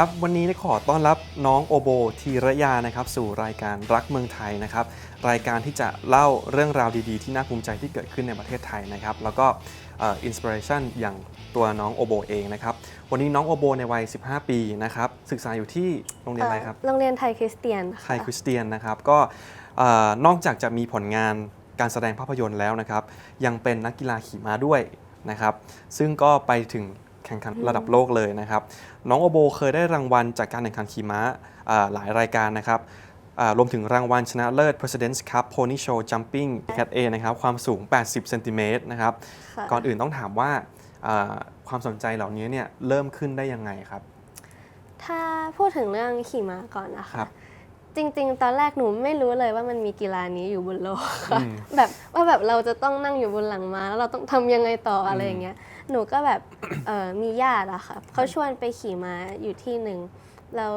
ครับวันนี้ขอต้อนรับน้องโอโบธีระยานะครับสู่รายการรักเมืองไทยนะครับรายการที่จะเล่าเรื่องราวดีๆ ที่น่าภูมิใจที่เกิดขึ้นในประเทศไทยนะครับแล้วก็อินสปิเรชันอย่างตัวน้องโอโบเองนะครับวันนี้น้องโอโบในวัย 15 ปีนะครับศึกษาอยู่ที่โรงเรียนอะไรครับโรงเรียนไทยคริสเตียนไทยคริสเตียนนะครับก็เอ่อนอกจากจะมีผลงานการแสดงภาพยนตร์แล้วนะครับยังเป็นนักกีฬาขี่ม้าด้วยนะครับซึ่งก็ไปถึง แข่งขันระดับโลกเลยนะครับ น้องโอโบเคยได้รางวัลจากการแข่งขันขี่ม้าอ่าหลายรายการนะครับอ่ารวมถึงรางวัลชนะเลิศ President's Cup Pony Show Jumping Cat A นะครับความสูง 80 เซนติเมตรนะครับค่ะก่อนอื่นต้องถามว่าอ่าความสนใจเหล่านี้เนี่ยเริ่มขึ้นได้ยังไงครับ ถ้าพูดถึงเรื่องขี่ม้าก่อนนะคคะรับ จริง ๆ ตอนแรกหนูไม่รู้เลยว่ามันมีกีฬานี้อยู่บนโลกค่ะอืม แบบว่าแบบเราจะต้องนั่งอยู่บนหลังม้าแล้วเราต้องทำยังไงต่ออะไรอย่างเงี้ยหนูก็แบบ เอ่อมีญาติอะค่ะเขาชวนไปขี่ม้าอยู่ที่หนึ่งแล้ว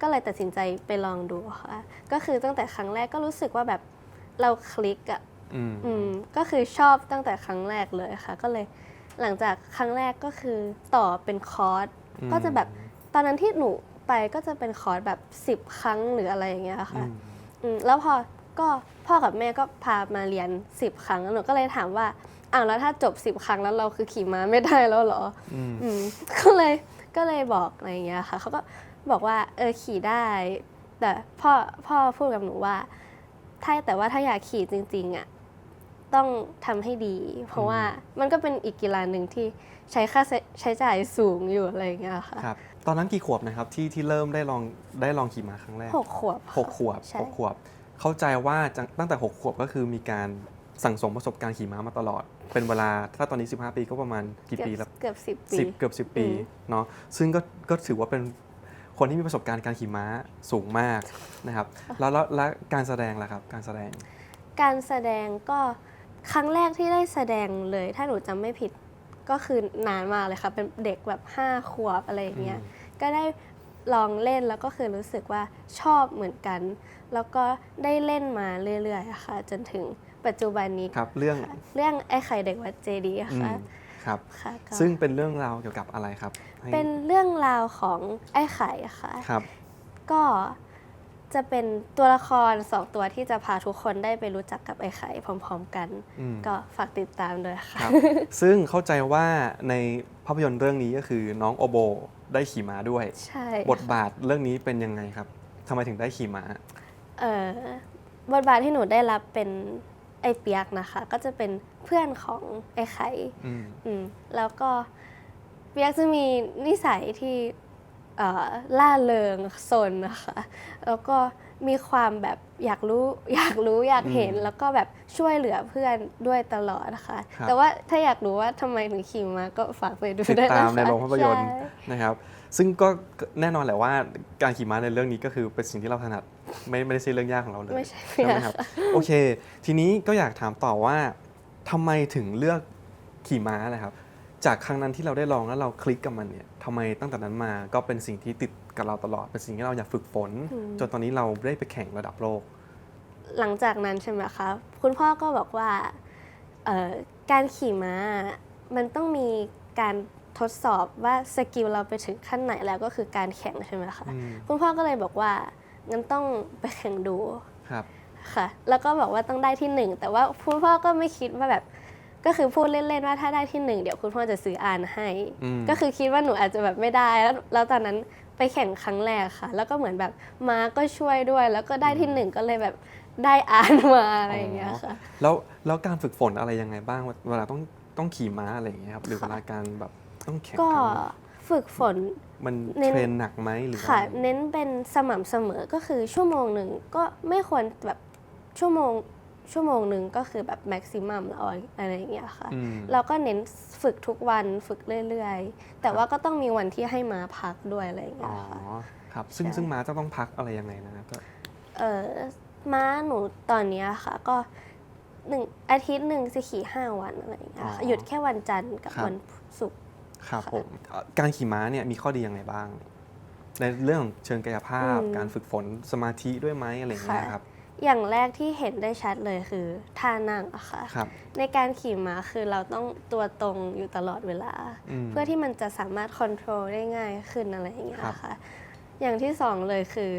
ก็เลยตัดสินใจไปลองดูค่ะ ก็คือตั้งแต่ครั้งแรกก็รู้สึกว่าแบบเราคลิกอะ อืม อืมก็คือชอบตั้งแต่ครั้งแรกเลยค่ะ ก็เลยหลังจากครั้งแรกก็คือต่อเป็นคอร์สอืม ก็จะแบบตอนนั้นที่หนู ไปก็จะเป็นคอร์สแบบ 10 ครั้งหรืออะไรอย่างเงี้ยอืค่ะมอืมแล้วพอก็พ่อกับแม่ก็พามาเรียน 10 ครั้งแล้วหนูก็เลยถามว่าอ้าวแล้วถ้าจบ 10 ครั้งแล้วเราคือขี่ม้าไม่ได้แล้วเหรออืมอืมก็เลยก็เลยบอกอะไรอย่างเงี้ยค่ะเขาก็บอกว่าเออขี่ได้ แต่พ่อพ่อพูดกับหนูว่า ถ้าแต่ว่าถ้าอยากขี่จริงๆอะต้องทำให้ดี เพราะว่ามันก็เป็นอีกกีฬาหนึ่งที่ใช้ค่าใช้ใช้จ่ายสูงอยู่อะไรอย่างเงี้ยค่ะ ครับ ตอนนั้นกี่ขวบนะครับที่ที่เริ่มได้ลองได้ลองขี่ม้าครั้งแรกหกขวบค่ะหกขวบใช่หกขวบ เข้าใจว่าจังตั้งแต่6ขวบก็คือมีการสั่งสมประสบการณ์ขี่ม้ามาตลอด เป็นเวลาถ้าตอนนี้ 15 ปีก็ประมาณกี่ปีแล้วเกือบสิบปีสิบเกือบ10ปีอืมเนาะซึ่งก็ก็ถือว่าเป็นคนที่มีประสบการณ์การขี่ม้าสูงมากนะครับแล้วแล้วแล้วการแสดงล่ะครับการแสดง การแสดงก็ครั้งแรกที่ได้แสดงเลย ถ้าหนูจำไม่ผิด ก็คือนานมากเลยค่ะ เป็นเด็กแบบห้าขวบอะไรอย่างเงี้ยอืมก็ได้ลองเล่นแล้วก็คือรู้สึกว่าชอบเหมือนกัน แล้วก็ได้เล่นมาเรื่อยๆอะค่ะ จนถึงปัจจุบันนี้ครับเรื่องค่ะเรื่องไอ้ไข่เด็กวัดเจดีย์อืค่ะมครับค่ะก็ซึ่งเป็นเรื่องราวเกี่ยวกับอะไรครับให้เป็นเรื่องราวของไอ้ไข่อะค่ะครับ ก็ จะเป็นตัวละครสองตัวที่จะพาทุกคนได้ไปรู้จักกับไอ้ไข่พร้อม ๆ กัน อืม ก็ฝากติดตามด้วยค่ะ ครับซึ่งเข้าใจว่าในภาพยนตร์เรื่องนี้ก็คือน้องโอโบได้ขี่ม้าด้วย ใช่บทบาทเรื่องนี้เป็นยังไงครับทำไมถึงได้ขี่ม้า เอ่อบทบาทที่หนูได้รับเป็นไอ้เปียกนะคะ ก็จะเป็นเพื่อนของไอ้ไข่ อืม อืมแล้วก็เปียกจะมีนิสัยที่เอ่อ ล่าเริงสนนะคะ แล้วก็มีความแบบอยากรู้อยากรู้อยากเห็นอืมแล้วก็แบบช่วยเหลือเพื่อนด้วยตลอดนะคะครับแต่ว่าถ้าอยากรู้ว่าทำไมถึงขี่มาก็ฝากไปดูติดด้วยนะคะตามในโรงภาพยนตร์ใช่นะครับ ซึ่งก็แน่นอนแหละว่าการขี่ม้าในเรื่องนี้ก็คือเป็นสิ่งที่เราถนัดไม่ไม่ได้ใช่เรื่องยากของเราเลยไม่ใช่ใช่ไหมครับโอเค ทีนี้ก็อยากถามต่อว่าทำไมถึงเลือกขี่ม้านะครับ จากครั้งนั้นที่เราได้ลองแล้วเราคลิกกับมันเนี่ย ทำไมตั้งแต่นั้นมาก็เป็นสิ่งที่ติดกับเราตลอด เป็นสิ่งที่เราอยากฝึกฝนอืมจนตอนนี้เราได้ไปแข่งระดับโลก หลังจากนั้นใช่ไหมคะคุณพ่อก็บอกว่าเอ่อการขี่ม้ามันต้องมีการทดสอบว่าสกิลเราไปถึงขั้นไหนแล้วก็คือการแข่งใช่ไหมคะอืมคุณพ่อก็เลยบอกว่างั้นต้องไปแข่งดูครับค่ะ แล้วก็บอกว่าต้องได้ที่หนึ่งแต่ว่าคุณพ่อก็ไม่คิดว่าแบบ ก็คือพูดเล่นๆว่าถ้าได้ที่หนึ่งเดี๋ยวคุณพ่อจะซื้ออ่านให้อืมก็คือคิดว่าหนูอาจจะแบบไม่ได้ แล้วแล้วตอนนั้นไปแข่งครั้งแรกค่ะ แล้วก็เหมือนแบบม้าก็ช่วยด้วย แล้วก็ได้ที่หนึ่งก็เลยแบบได้อ่านมาอะไรอย่างเงี้ยค่ะแล้วแล้วการฝึกฝนอะไรยังไงบ้างเวลาต้องต้องขี่ม้าอะไรอย่างเงี้ยครับหรือเวลาการแบบต้องแข่งก็ขันฝึกฝนมันเน้นเทรนหนักไหมหรือว่าค่ะ เน้นเป็นสม่ำเสมอก็คือชั่วโมงหนึ่งก็ไม่ควรแบบชั่วโมง ชั่วโมงหนึ่งก็คือแบบแม็กซิมัมแล้วอะไรอย่างเงี้ยค่ะอืมเราก็เน้นฝึกทุกวันฝึกเรื่อยๆ แต่ว่าก็ต้องมีวันที่ให้มาพักด้วยอะไรอย่างอ๋เงี้อยค่ะครับซึ่งใช่ซึ่งม้าจะต้องพักอะไรยังไงนะครับก็เออม้าหนูตอนเนี้ยค่ะก็หนึ่งอาทิตย์หนึ่งจะขี่ห้าวันอะไรอย่างเงี้ยอ๋ค่ะอหยุดแค่วันจันทร์กับครับวันศุกร์ครับค่ะผมเอ่อการขี่ม้าเนี่ยมีข้อดียังไงบ้าง ในเรื่องของเชิงกายภาพอืมการฝึกฝนสมาธิด้วยไหมอะไรอย่างเงี้ยค่ะครับ อย่างแรกที่เห็นได้ชัดเลยคือท่านั่งอะค่ะครับ ในการขี่ม้าคือเราต้องตัวตรงอยู่ตลอดเวลามเพื่อที่มันจะสามารถค o n t r o l ได้ง่ายขึ้นอะไรอย่างเงี้ยครับค่ะ อย่างที่สองเลยคือ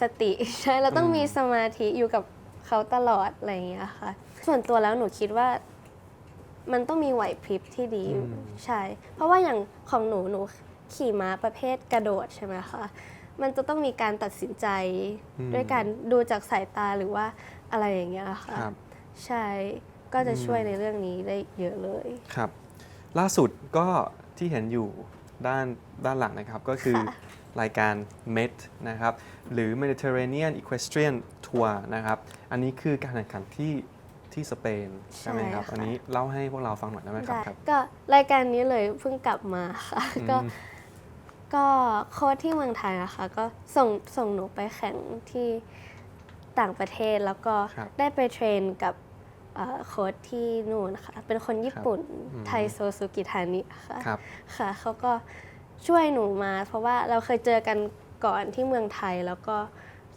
สติ ใช่เราต้องอืม มีสมาธิอยู่กับเขาตลอดอะไรอย่างเงี้ยค่ะ ส่วนตัวแล้วหนูคิดว่า มันต้องมีไหวพริบที่ดีอยู่ใช่ เพราะว่าอย่างของหนูหนูขี่ม้าประเภทกระโดดใช่ไหมคะ มันจะต้องมีการตัดสินใจ อืม ด้วยการดูจากสายตาหรือว่าอะไรอย่างเงี้ยค่ะครับ ใช่ก็จะอืมช่วยในเรื่องนี้ได้เยอะเลย ครับ ล่าสุดก็ที่เห็นอยู่ด้านด้านหลังนะครับ ก็คือค่ะรายการ MET นะครับ หรือ Mediterranean Equestrian Tour นะครับ อันนี้คือการแข่งขันที่ที่สเปนใช่ไหมครับ ใช่ค่ะ อันนี้เล่าให้พวกเราฟังหน่อยได้ไหมครับได้ครับ ก็รายการนี้เลยเพิ่งกลับมาค่ะ ก็อืม ก็โค้ชที่เมืองไทยนะคะ ก็ส่งส่งหนูไปแข่งที่ต่างประเทศแล้วก็ครับได้ไปเทรนกับเอ่อโค้ชที่นู่นค่ะเป็นคนญี่ปุ่นอืม ไทโซซุกิทานิค่ะ ครับ ค่ะเขาก็ช่วยหนูมา เพราะว่าเราเคยเจอกันก่อนที่เมืองไทย แล้วก็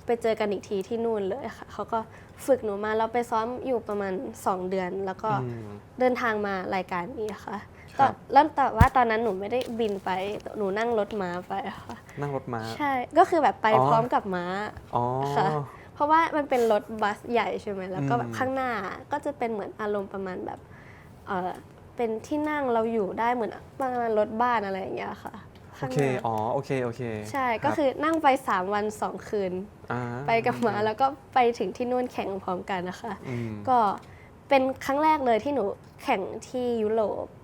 ไปเจอกันอีกทีที่นู่นเลยค่ะเขาก็ฝึกหนูมาเราไปซ้อมอยู่ประมาณ 2 เดือน แล้วก็อืม เดินทางมารายการนี้ค่ะครับ ตอนแล้วแต่ว่าตอนนั้นหนูไม่ได้บินไป หนูนั่งรถม้าไปค่ะ นั่งรถม้า ใช่ ก็คือแบบไปอ๋อ พร้อมกับม้าอ๋อ ค่ะ เพราะว่ามันเป็นรถบัสใหญ่ใช่ไหมแล้วก็แบอืบมข้างหน้าก็จะเป็นเหมือนอารมณ์ประมาณแบบเออเป็นที่นั่งเราอยู่ได้เหมือนประมาณรถบ้านอะไรอย่างเงี้ยค่ะโอข้างเคหน้าอ๋อ โอเค โอเคใช่รับก็คือนั่งไป 3 วัน 2 คืนาไปกับม้าแล้วก็ไปถึงที่นู่นแข่งพร้อมกันนะคะ อืมก็เป็นครั้งแรกเลยที่หนูแข่งที่ยุโรปอืม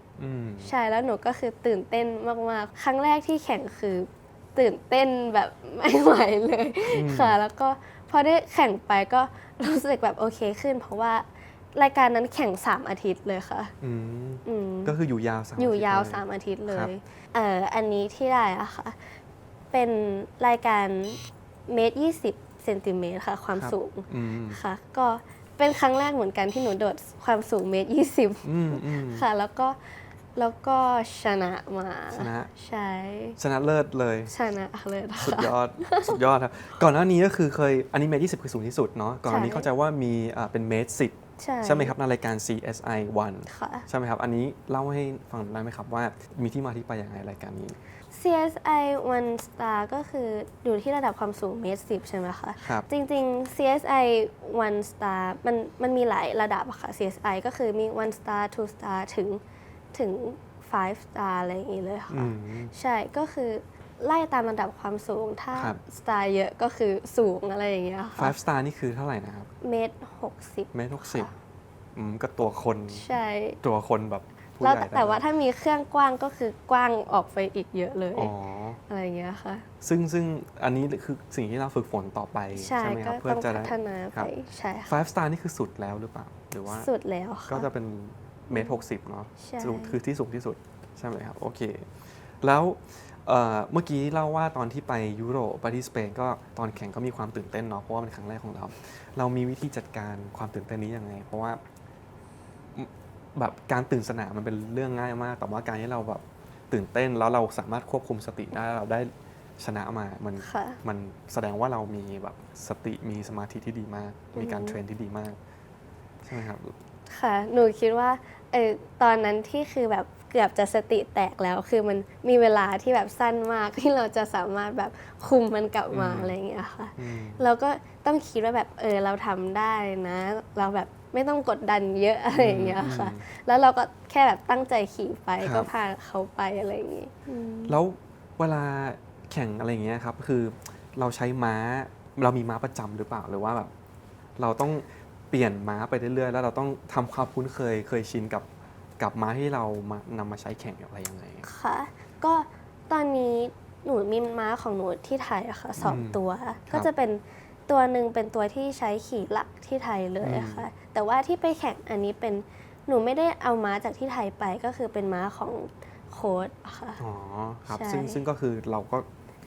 ใช่แล้วหนูก็คือตื่นเต้นมากๆ ครั้งแรกที่แข่งคือตื่นเต้นแบบไม่ไหวเลยอืมค่ะ แล้วก็พอได้แข่งไปก็รู้สึกแบบโอเคขึ้น เพราะว่ารายการนั้นแข่ง 3 อาทิตย์เลยค่ะอืมอืมก็คืออยู่ยาวสามอยู่ยาวทิตเล3อาทิตย์เลครับยเอ่ออันนี้ที่ได้อะค่ะ เป็นรายการเมตรยี่สิบเซนติเมตรค่ะ ความครับสูงอืมค่ะ ก็เป็นครั้งแรกเหมือนกันที่หนูโดดความสูงเมตรยี่สิบอืมอืมค่ะ แล้วก็ แล้วก็ชนะมาชนะ ใช่ชนะเลิศเลย ชนะเลยนะสุดคะยอดสุดยอดครับ ก่อนหน้านี้ก็คือเคยอันนี้เมตร20คือสูงที่สุดเนาะก่อนหน้านี้ใช่เข้าใจว่ามีอ่าเป็นเมตร10ใช่ใช่ไหมครับในรายการ CSI 1ค่ะใช่ไหมครับ อันนี้เล่าให้ฟังได้ไหมครับว่ามีที่มาที่ไปอย่างไรรายการนี้ CSI One Star ก็คืออยู่ที่ระดับความสูงเมตรสิบใช่ไหมคะครับจริงๆ CSI One Star มันมันมีหลายระดับอะค่ะ CSI ก็คือมี One Star Two Star ถึง ถึง Five Star อะไรอย่างนี้เลยอืค่ะมใช่ก็คือไล่ตามระดับความสูง ถ้าครับ Star เยอะก็คือสูงอะไรอย่างเงี้ยค่ะ five star นี่คือเท่าไหร่นะครับเมตรหกสิบเมตรหกสิบอืมก็ตัวคน ใช่ ตัวคนแบบผู้แล้วใหญ่ได้แต่ว่าถ้ามีเครื่องกว้างก็คือกว้างออกไปอีกเยอะเลย อ๋อ อะไรอย่างเงี้ยค่ะ ซึ่งซึ่งอันนี้คือสิ่งที่เราฝึกฝนต่อไปใช่ไหมคก็รับเพื่อต้องจะพัได้ ฒนาครัไปบใช่ค่ะ five star นี่คือสุดแล้วหรือเปล่า หรือว่าสุดแล้วค่ะก็จะเป็น เมตรหกสิบเนาะใช่ สูงคือที่สูงที่สุด ใช่ไหมครับ โอเค แล้วเอ่อเมื่อกี้เล่าว่าตอนที่ไปยุโรปไปที่สเปนก็ตอนแข่งก็มีความตื่นเต้นเนาะเพราะว่าเป็นครั้งแรกของเรา เรามีวิธีจัดการความตื่นเต้นนี้ยังไง เพราะว่าแบบการตื่นสนามมันเป็นเรื่องง่ายมาก แต่ว่าการที่เราแบบตื่นเต้นแล้วเราสามารถควบคุมสติได้เราได้ชนะมา มันค่ะ มันแสดงว่าเรามีแบบสติมีสมาธิที่ดีมาก มีการอืมเทรนที่ดีมากใช่ไหมครับ ค่ะ หนูคิดว่าเออตอนนั้นที่คือแบบเกือบจะสติแตกแล้ว คือมันมีเวลาที่แบบสั้นมากที่เราจะสามารถแบบคุมมันกลับมาอืม อะไรอย่างเงี้ยค่ะ อืม เราก็ต้องคิดว่าแบบเออเราทำได้นะ เราแบบไม่ต้องกดดันเยอะอะไรอย่างเงี้ยค่ะ อืมแล้วเราก็แค่แบบตั้งใจขี่ไปครัก็บพาเขาไปอะไรอย่างงี้อืมแล้วเวลาแข่งอะไรอย่างเงี้ยครับ คือเราใช้ม้าเรามีม้าประจำหรือเปล่าหรือว่าแบบ เราต้อง เปลี่ยนม้าไปเรื่อยๆ แล้วเราต้องทำความคุ้นเคยเคยชินกับกับม้าที่เรามานำมาใช้แข่งอะไรยังไง ค่ะ ก็ตอนนี้หนูมีม้าของหนูที่ไทยอะค่ะสองอืมตัวครับก็จะเป็นตัวหนึ่งเป็นตัวที่ใช้ขี่หลักที่ไทยเลยอะค่ะ แต่ว่าที่ไปแข่งอันนี้เป็นหนูไม่ได้เอาม้าจากที่ไทยไปก็คือเป็นม้าของโค้ดค่ะ อ๋อครับใช่ซึ่งซึ่งก็คือเราก็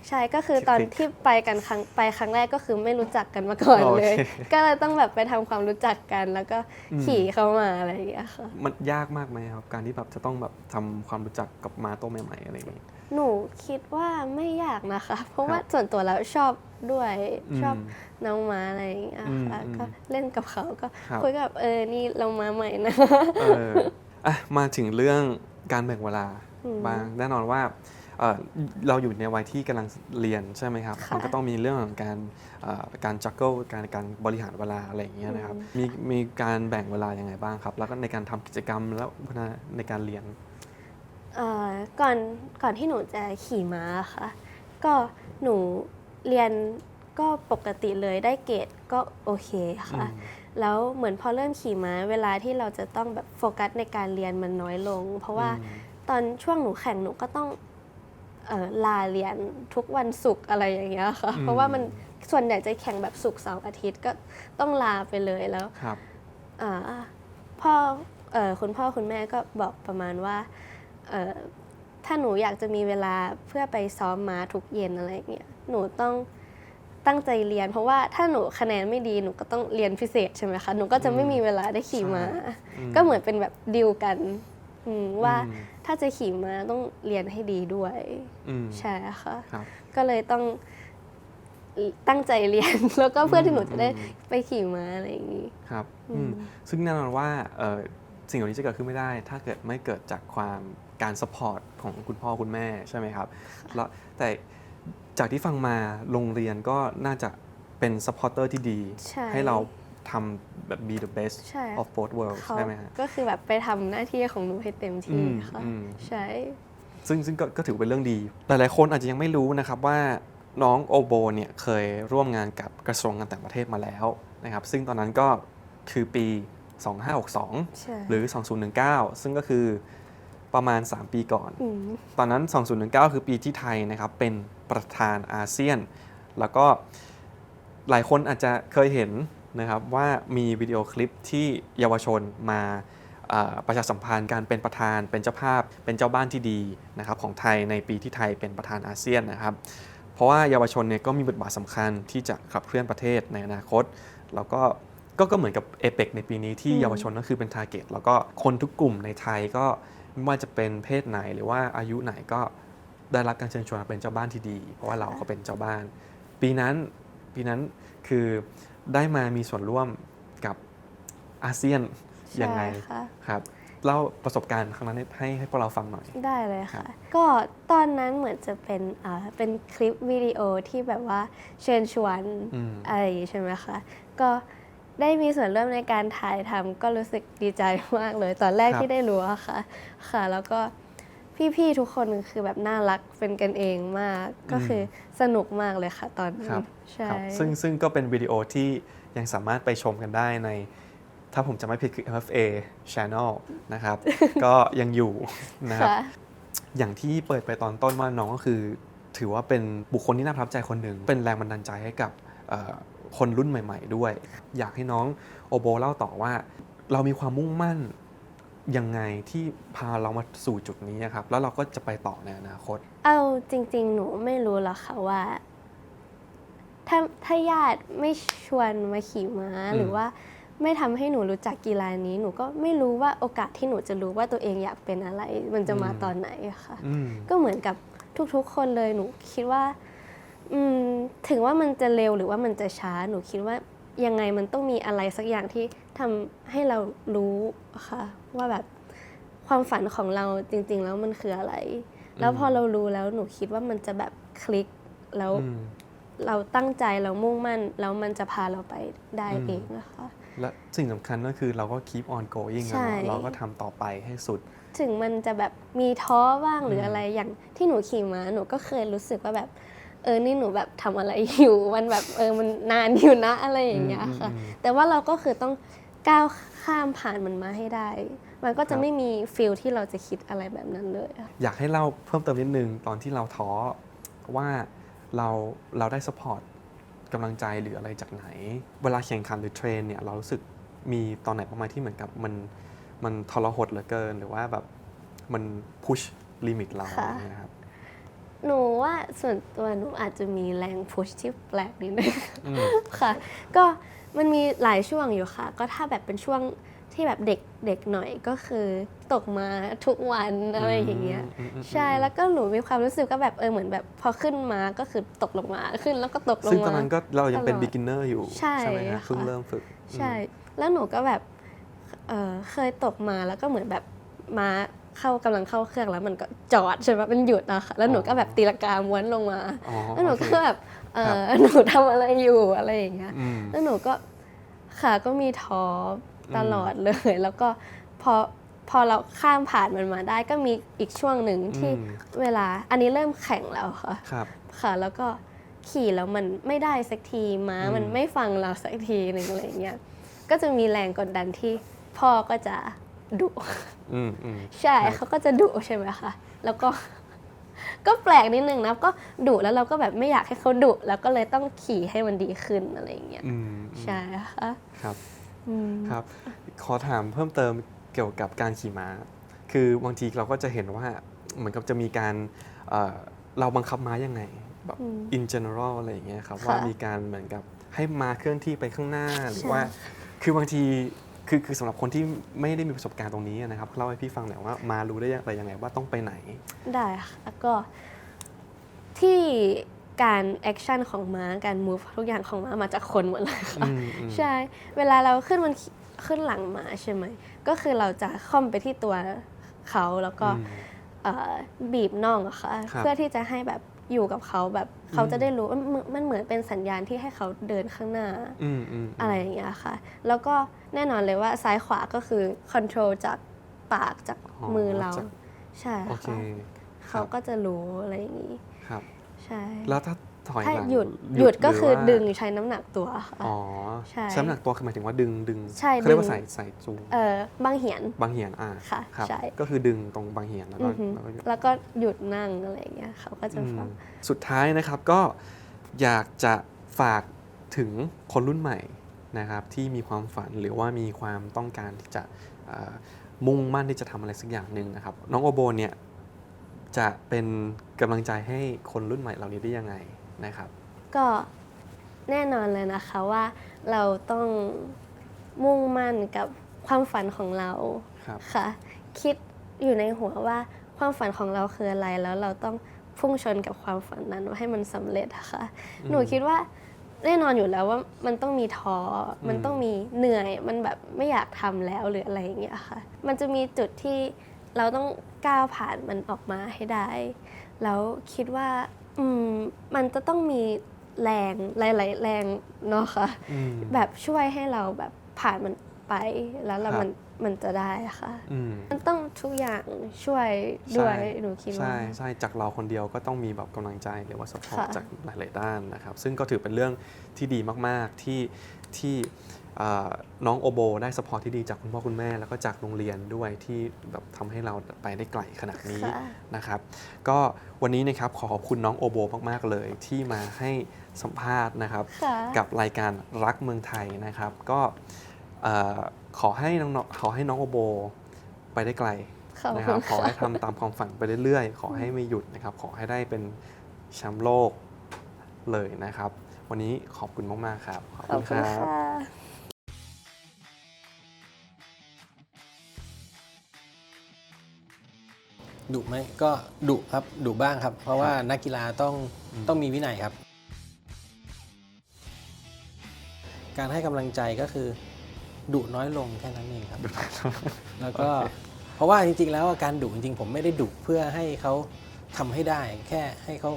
ใช่ก็คือตอนคลิกที่ไปกันครั้งไปครั้งแรกก็คือไม่รู้จักกันมาก่อนโอเคเลย ก็เลยต้องแบบไปทำความรู้จักกัน แล้วก็อืมขี่เข้ามาอะไรอย่างเงี้ยค่ะมันยากมากไหมครับการที่แบบจะต้องแบบทำความรู้จักกับม้าตัวใหม่ๆอะไรอย่างงี้หนูคิดว่าไม่ยากนะคะ เพราะครับว่าส่วนตัวแล้วชอบด้วยอืมชอบน้องม้าอะไรอย่างเงี้ยค่ะอืมก็เล่นกับเขาก็ครับคุยกับเออนี่เรามาใหม่นะเอออะมาถึงเรื่องการแบ่งเวลาอืมบ้างแน่นอนว่า เอ่อเราอยู่ในวัยที่กำลังเรียนใช่ไหมครับค่ะมันก็ต้องมีเรื่องของการเอ่อการจักเกิลการการบริหารเวลาอะไรอย่างเงี้ยนะครับ มีมีการแบ่งเวลายังไงบ้างครับ แล้วก็ในการทำกิจกรรมแล้วในการเรียนเอ่อก่อนก่อนที่หนูจะขี่ม้าค่ะ ก็หนูเรียนก็ปกติเลยได้เกรดก็โอเคค่ะอืมแล้วเหมือนพอเริ่มขี่ม้าเวลาที่เราจะต้องแบบโฟกัสในการเรียนมันน้อยลง เพราะว่าอืมตอนช่วงหนูแข่งหนูก็ต้องเอ่อ ลาเรียนทุกวันศุกร์อะไรอย่างเงี้ยค่ะอืมเพราะว่ามันส่วนใหญ่จะแข่งแบบศุกร์เสาร์อาทิตย์ก็ต้องลาไปเลยแล้วครับอ่าพ่อเอ่อคุณพ่อคุณแม่ก็บอกประมาณว่าเอ่อถ้าหนูอยากจะมีเวลาเพื่อไปซ้อมม้าทุกเย็นอะไรอย่างเงี้ยหนูต้องตั้งใจเรียน เพราะว่าถ้าหนูคะแนนไม่ดีหนูก็ต้องเรียนพิเศษใช่ไหมคะหนูก็จะไม่มีเวลาได้ขี่ม้าอืมก็เหมือนเป็นแบบดิวกัน อืมว่าอืม ถ้าจะขี่ม้าต้องเรียนให้ดีด้วย อืม ใช่ค่ะ ครับ ก็เลยต้องตั้งใจเรียน แล้วก็เพื่อที่หนูจะได้อืมไปขี่ม้าอะไรอย่างนี้ ครับอืมอืม ซึ่งแน่นอนว่าเอ่อสิ่งเหล่านี้จะเกิดขึ้นไม่ได้ ถ้าเกิดไม่เกิดจากความการสปอร์ตของคุณพ่อคุณแม่ใช่ไหมครับแล้วแต่จากที่ฟังมาโรงเรียนก็น่าจะเป็นซัพพอร์เตอร์ที่ดี ใช่ ให้เรา ทำแบบ be the best ใช่ of both worlds เขาใช่ไหมฮะ ก็คือแบบไปทำหน้าที่ของหนูให้เต็มอืที่มค่ะ อืม ใช่ ซึ่งซึ่งก็ก็ถือเป็นเรื่องดี หลายๆคนอาจจะยังไม่รู้นะครับว่าน้องโอโบเนี่ยเคยร่วมงานกับกระทรวงการต่างประเทศมาแล้วนะครับ ซึ่งตอนนั้นก็คือปี 2562 ใช่หรือ 2019 ซึ่งก็คือประมาณ 3 ปีก่อนอืมตอนนั้น 2019 คือปีที่ไทยนะครับ เป็นประธานอาเซียน แล้วก็หลายคนอาจจะเคยเห็น นะครับว่ามีวิดีโอคลิปที่เยาวชนมาเอ่อประชาสัมพันธ์การเป็นประธานเป็นเจ้าภาพเป็นเจ้าบ้านที่ดีนะครับของไทยในปีที่ไทยเป็นประธานอาเซียนนะครับ เพราะว่าเยาวชนเนี่ยก็มีบทบาทสำคัญที่จะขับเคลื่อนประเทศในอนาคต แล้วก็ก็ก็เหมือนกับเอเปกในปีนี้ที่อืมเยาวชนก็คือเป็นทาร์เก็ตแล้วก็คนทุกกลุ่มในไทยก็ไม่ว่าจะเป็นเพศไหนหรือว่าอายุไหนก็ได้รับการเชิญชวนมาเป็นเจ้าบ้านที่ดี เพราะว่าเราก็เป็นเจ้าบ้าน ปีนั้นปีนั้นคือ ได้มามีส่วนร่วมกับอาเซียนยังไงใช่ค่ะ ครับเล่าประสบการณ์ครั้งนั้นให้ให้ให้พวกเราฟังหน่อย ได้เลยครัค่ะ บ ก็ตอนนั้นเหมือนจะเป็นอ่าเป็นคลิปวิดีโอที่แบบว่าเชิญชวนอืม อะไรอย่างงี้ใช่ไหมคะ ก็ได้มีส่วนร่วมในการถ่ายทำก็รู้สึกดีใจมากเลย ตอนแรกครับ ที่ได้รู้อะค่ะ ค่ะ แล้วก็ พี่ๆทุกคนคือแบบน่ารักเป็นกันเองมาก ก็คือสนุกมากเลยค่ะตอนนั้ครันบใช่ครับซึ่งซึ่งก็เป็นวิดีโอที่ยังสามารถไปชมกันได้ใน ถ้าผมจะไม่ผิดคือ MFA Channel นะครับ ก็ยังอยู่นะครับ ค่ะ อย่างที่เปิดไปตอนต้นว่าน้องก็คือ ถือว่าเป็นบุคคลที่น่าประทับใจคนหนึ่ง เป็นแรงบันดาลใจให้กับเอ่อคนรุ่นใหม่ ๆ ด้วย อยากให้น้องโอโบเล่าต่อว่า เรามีความมุ่งมั่น ยังไงที่พาเรามาสู่จุดนี้ครับ แล้วเราก็จะไปต่อในอนาคต เอาจริง ๆ หนูไม่รู้หรอกค่ะว่า ถ้าถ้าญาติไม่ชวนมาขี่ม้าอืมหรือว่าไม่ทำให้หนูรู้จักกีฬานี้ หนูก็ไม่รู้ว่าโอกาสที่หนูจะรู้ว่าตัวเองอยากเป็นอะไร มันจะมาตอนไหนอะค่ะอืมก็เหมือนกับทุกๆ คนเลยหนูคิดว่าอืมถึงว่ามันจะเร็วหรือว่ามันจะช้า หนูคิดว่า ยังไงมันต้องมีอะไรสักอย่างที่ทำให้เรารู้ค่ะว่าแบบความฝันของเราจริง ๆ แล้วมันคืออะไร แล้วพอเรารู้แล้วหนูคิดว่ามันจะแบบคลิกแล้วอืมเราตั้งใจเรามุ่งมั่น แล้วมันจะพาเราไปได้อืมเองนะคะและสิ่งสำคัญก็คือเราก็ keep on going อะใช่เนาะเราก็ทำต่อไปให้สุด ถึงมันจะแบบมีท้อบ้างหรือมอะไรอย่างที่หนูขี่ม้าหนูก็เคยรู้สึกว่าแบบ เออนี่หนูแบบทำอะไรอยู่มันแบบเออมันนานอยู่นะอะไรอย่างเงี้ยค่ะอืมอืมแต่ว่าเราก็คือต้องก้าวข้ามผ่านมันมาให้ได้ มันก็ครัจะบไม่มีฟิลที่เราจะคิดอะไรแบบนั้นเลยอะอยากให้เล่าเพิ่มเติมนิดนึงตอนที่เราท้อว่าเราเราได้สปอร์ตกำลังใจหรืออะไรจากไหน เวลาแข่งขันหรือเทรนเนี่ยเรารู้สึกมีตอนไหนประมาณที่เหมือนกับมันมันทรหดเหลือเกิน หรือว่าแบบมันพุชลิมิตเราอะไรอย่างเงี้ยครับ หนูว่าส่วนตัวหนูอาจจะมีแรงพุชที่แปลกนิดนึงอืมค่ะ ก็มันมีหลายช่วงอยู่ค่ะ ก็ถ้าแบบเป็นช่วงที่แบบเด็กเด็กหน่อยก็คือตกมาทุกวันอะไรอย่างเงี้ยอืมอืมอืมใช่แล้วก็หนูมีความรู้สึกก็แบบเออเหมือนแบบพอขึ้นมาก็คือตกลงมาขึ้นแล้วก็ตกลงซึ่งมาตอนนั้นก็เรายังเป็นตลอด beginner อยู่ใช่ไหมฮะค่ะเพิ่งเริ่มฝึก ใช่ แล้วหนูก็แบบเออเคยตกมาแล้วก็เหมือนแบบมา เข้ากำลังเข้าเครื่องแล้วมันก็จอดใช่ไหมมันหยุดอะค่ะแล้วหนูก็แบบตีลังกาม้วนลงมาอ๋อแล้วหนูโอเคก็แบบเอครับอหนูทำอะไรอยู่อะไรอย่างเงี้ยอืมแล้วหนูก็ขาก็มีท้อตลอดเลย แล้วก็พอพอเราข้ามผ่านมันมาได้ก็มีอีกช่วงหนึ่งที่อืมเวลาอันนี้เริ่มแข่งแล้วค่ะครับค่ะแล้วก็ขี่แล้วมันไม่ได้สักทีม้าอืมมันไม่ฟังเราสักทีหนึ่งอะไรเงี้ยก็จะมีแรงกดดันที่พ่อก็จะ ดุอืมอืม ใช่ครับ เขาก็จะดุใช่ไหมคะแล้วก็ ก็แปลกนิดนึงนะก็ดุแล้วเราก็แบบไม่อยากให้เขาดุแล้วก็เลยต้องขี่ให้มันดีขึ้นอะไรอย่างเงี้ยอืมอืมใช่ค่ะครับ อืม ครับ ขอถามเพิ่มเติมเกี่ยวกับการขี่ม้า คือบางทีเราก็จะเห็นว่าเหมือนกับจะมีการเอ่อเราบังคับม้ายังไง แบบ อืม in general อะไรอย่างเงี้ยครับ ค่ะว่ามีการเหมือนกับให้ม้าเคลื่อนที่ไปข้างหน้าหรือใช่ว่า คือบางที คือคือสำหรับคนที่ไม่ได้มีประสบการณ์ตรงนี้นะครับเล่าให้พี่ฟังหน่อยว่าม้ารู้ได้อะไรยังไงว่าต้องไปไหน ได้ค่ะแล้วก็ที่การแอคชั่นของม้าการ move ทุกอย่างของม้ามาจากคนหมดเลยค่ะอืมอืมใช่ เวลาเราขึ้นมันขึ้นหลังม้าใช่ไหมก็คือเราจะค่อมไปที่ตัวเขาแล้วก็อืมเอ่อบีบน่องอะค่ะครับเพื่อที่จะให้แบบ อยู่กับเขาแบบเขาจะได้รู้ว่ามันมันเหมือนเป็นสัญญาณที่ให้เขาเดินข้างหน้าอืมอืมอะไรอย่างเงี้ยค่ะ แล้วก็แน่นอนเลยว่าซ้ายขวาก็คือคอนโทรลจากปากจากมือเราจากใช่โอเคค่ะเขาก็จะรู้อะไรอย่างงี้ครับ ใช่ แล้วถ้า ถอยถ้าหลังหยุดหยุดก็รืคือว่าดึงใช้น้ำหนักตัวค่ะ อ๋อใช่ใช้น้ำหนักตัวคือหมายถึงว่าดึงดึงใช่เขาเรียกว่าดึงใส่ใส่จูงเออบางเหียน บางเหียนอ่าค่ะครับใช่ ก็คือดึงตรงบางเหียนแล้วก็อือหือแล้วก็หยุดแล้วก็หยุดนั่งอะไรอย่างเงี้ยเขาก็จะอืมฟังสุดท้ายนะครับก็อยากจะฝากถึงคนรุ่นใหม่นะครับที่มีความฝันหรือว่ามีความต้องการที่จะเอ่อมุ่งมั่นที่จะทำอะไรสักอย่างหนึ่งนะครับ น้องโอโบเนี่ยจะเป็นกำลังใจให้คนรุ่นใหม่เหล่านี้ได้ยังไง นะครับ ก็แน่นอนเลยนะคะว่าเราต้องมุ่งมั่นกับความฝันของเราครับค่ะ คิดอยู่ในหัวว่าความฝันของเราคืออะไรแล้วเราต้องพุ่งชนกับความฝันนั้นให้มันสำเร็จอะค่ะ หนูคิดว่าแน่นอนอยู่แล้วว่ามันต้องมีท้ออมมันต้องมีเหนื่อย มันแบบไม่อยากทำแล้วหรืออะไรอย่างเงี้ยค่ะ มันจะมีจุดที่เราต้องก้าวผ่านมันออกมาให้ได้ แล้วคิดว่า อืมมันจะต้องมีแรงหลายๆแรงเนาะค่ะ อืม แบบช่วยให้เราแบบผ่านมันไปแล้วเราครับ มันมันจะได้ค่ะ อืม มันต้องทุกอย่างช่วยด้วยหนูคิดว่า ใช่ใช่จากเราคนเดียวก็ต้องมีแบบกำลังใจหรือว่าสปอร์ตค่ะจากหลาย ๆ ด้านนะครับ ซึ่งก็ถือเป็นเรื่องที่ดีมาก ๆ ที่ที่เอ่อ น้องโอโบได้สปอร์ตที่ดีจากคุณพ่อคุณแม่ แล้วก็จากโรงเรียนด้วยที่แบบทำให้เราไปได้ไกลขนาดนี้ค่ะนะครับ ก็วันนี้นะครับขอขอบคุณน้องโอโบมาก ๆ เลยที่มาให้สัมภาษณ์นะครับค่ะกับรายการรักเมืองไทยนะครับ ก็เอ่อขอให้น้องๆขอให้น้องโอโบไปได้ไกลขอบนะคคุรับณขอให้ค่ะทำตามความฝันไปเรื่อยๆ ขอให้ไม่หยุดนะครับ ขอให้ได้เป็นแชมป์โลกเลยนะครับ วันนี้ขอบคุณมากๆครับ ขอบขอบคุณคุณครับ ดุไหมก็ดุครับดุบ้างครับ เพราะว่านักกีฬาต้องต้องมีวินัยครับ การให้กำลังใจก็คือดุน้อยลงแค่นั้นเองครับ แล้วก็เพราะว่าจริง ๆ แล้วการดุจริงๆ ผมไม่ได้ดุเพื่อให้เขาทำให้ได้ แค่ให้เขา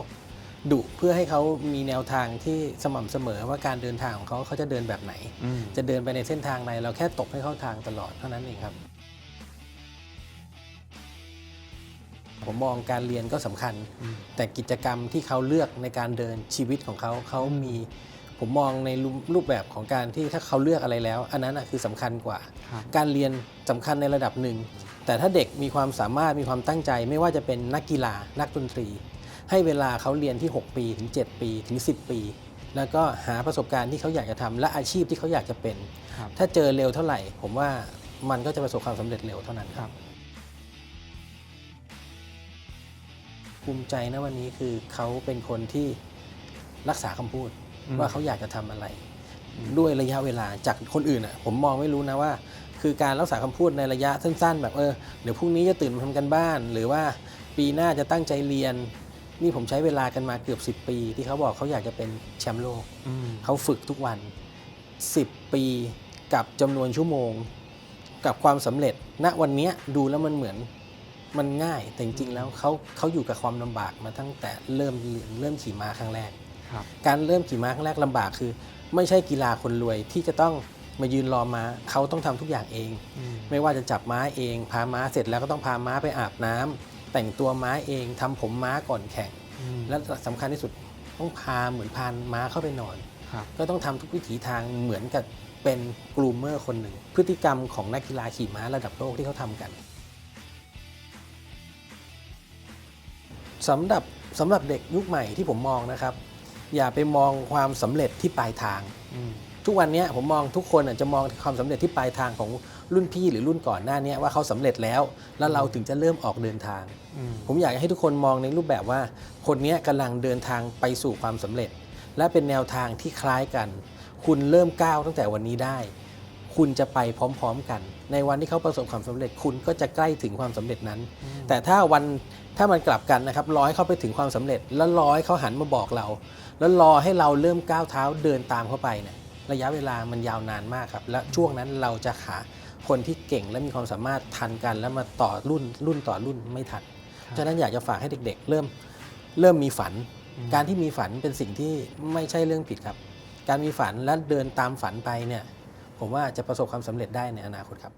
ดุเพื่อให้เขามีแนวทางที่สม่ำเสมอว่าการเดินทางของเขาเขาจะเดินแบบไหน อืม จะเดินไปในเส้นทางไหนเราแค่ตบให้เข้าทางตลอดเท่านั้นเองครับ ผมมองการเรียนก็สำคัญอืมแต่กิจกรรมที่เขาเลือกในการเดินชีวิตของเขาเขามีผมมองในรูรูปแบบของการที่ถ้าเขาเลือกอะไรแล้ว อันนั้นน่ะคือสำคัญกว่าครับการเรียนสำคัญในระดับหนึ่ง แต่ถ้าเด็กมีความสามารถมีความตั้งใจ ไม่ว่าจะเป็นนักกีฬานักดนตรี ให้เวลาเขาเรียนที่ 6 ปีถึง 7 ปีถึง 10 ปี แล้วก็หาประสบการณ์ที่เขาอยากจะทำและอาชีพที่เขาอยากจะเป็นครับถ้าเจอเร็วเท่าไหร่ ผมว่ามันก็จะประสบความสำเร็จเร็วเท่านั้นครับ ภูมิใจนะวันนี้คือเขาเป็นคนที่รักษาคำพูดอืมว่าเขาอยากจะทำอะไร ด้วยระยะเวลาจากคนอื่นอะ ผมมองไม่รู้นะว่า คือการรักษาคำพูดในระยะสั้น ๆ แบบเออเดี๋ยวพรุ่งนี้จะตื่นมาทำกันบ้าน หรือว่าปีหน้าจะตั้งใจเรียน นี่ผมใช้เวลากันมาเกือบ 10 ปี ที่เขาบอกเขาอยากจะเป็นแชมป์โลกอืมเขาฝึกทุกวัน 10 ปีกับจำนวนชั่วโมง กับความสำเร็จณวันเนี้ยดูแล้วมันเหมือน มันง่ายแต่จริงๆแล้วเขาเขาอยู่กับความลำบากมาตั้งแต่เริ่มเรียนเริ่มขี่ม้าครั้งแรกครับการเริ่มขี่ม้าครั้งแรกลำบากคือ ไม่ใช่กีฬาคนรวยที่จะต้องมายืนรอม้าเขาต้องทำทุกอย่างเองอืมไม่ว่าจะจับม้าเอง พาม้าเสร็จแล้วก็ต้องพาม้าไปอาบน้ำแต่งตัวม้าเองทำผมม้าก่อนแข่งอืมและสำคัญที่สุดต้องพาเหมือนพาม้าเข้าไปนอนครับก็ต้องทำทุกวิถีทางเหมือนกับเป็นกลูมเมอร์คนหนึ่ง พฤติกรรมของนักกีฬาขี่ม้าระดับโลกที่เขาทำกัน สำหรับสำหรับเด็กยุคใหม่ที่ผมมองนะครับ อย่าไปมองความสำเร็จที่ปลายทางอืมทุกวันเนี้ยผมมองทุกคนอาจจะมองความสำเร็จที่ปลายทางของรุ่นพี่หรือรุ่นก่อนหน้าเนี้ยว่าเขาสำเร็จแล้ว แล้วเราถึงจะเริ่มออกเดินทางอืมผมอยากให้ทุกคนมองในรูปแบบว่า คนเนี้ยกำลังเดินทางไปสู่ความสำเร็จ และเป็นแนวทางที่คล้ายกัน คุณเริ่มก้าวตั้งแต่วันนี้ได้ คุณจะไปพร้อม ๆกัน ในวันที่เขาประสบความสำเร็จคุณก็จะใกล้ถึงความสำเร็จนั้น แต่ถ้าวันถ้ามันกลับกันนะครับรอให้เขาไปถึงความสำเร็จ แล้วรอให้เขาหันมาบอกเรา แล้วรอให้เราเริ่มก้าวเท้าเดินตามเข้าไปเนี่ยระยะเวลามันยาวนานมากครับ และช่วงนั้นเราจะหาคนที่เก่งและมีความสามารถทันกัน แล้วมาต่อรุ่นรุ่นต่อรุ่นไม่ทันฉะนั้นอยากจะฝากให้เด็ก ๆ เริ่มเริ่มมีฝัน การที่มีฝันเป็นสิ่งที่ไม่ใช่เรื่องผิดครับ การมีฝันและเดินตามฝันไปเนี่ยผมว่าจะประสบความสำเร็จได้ในอนาคตครับ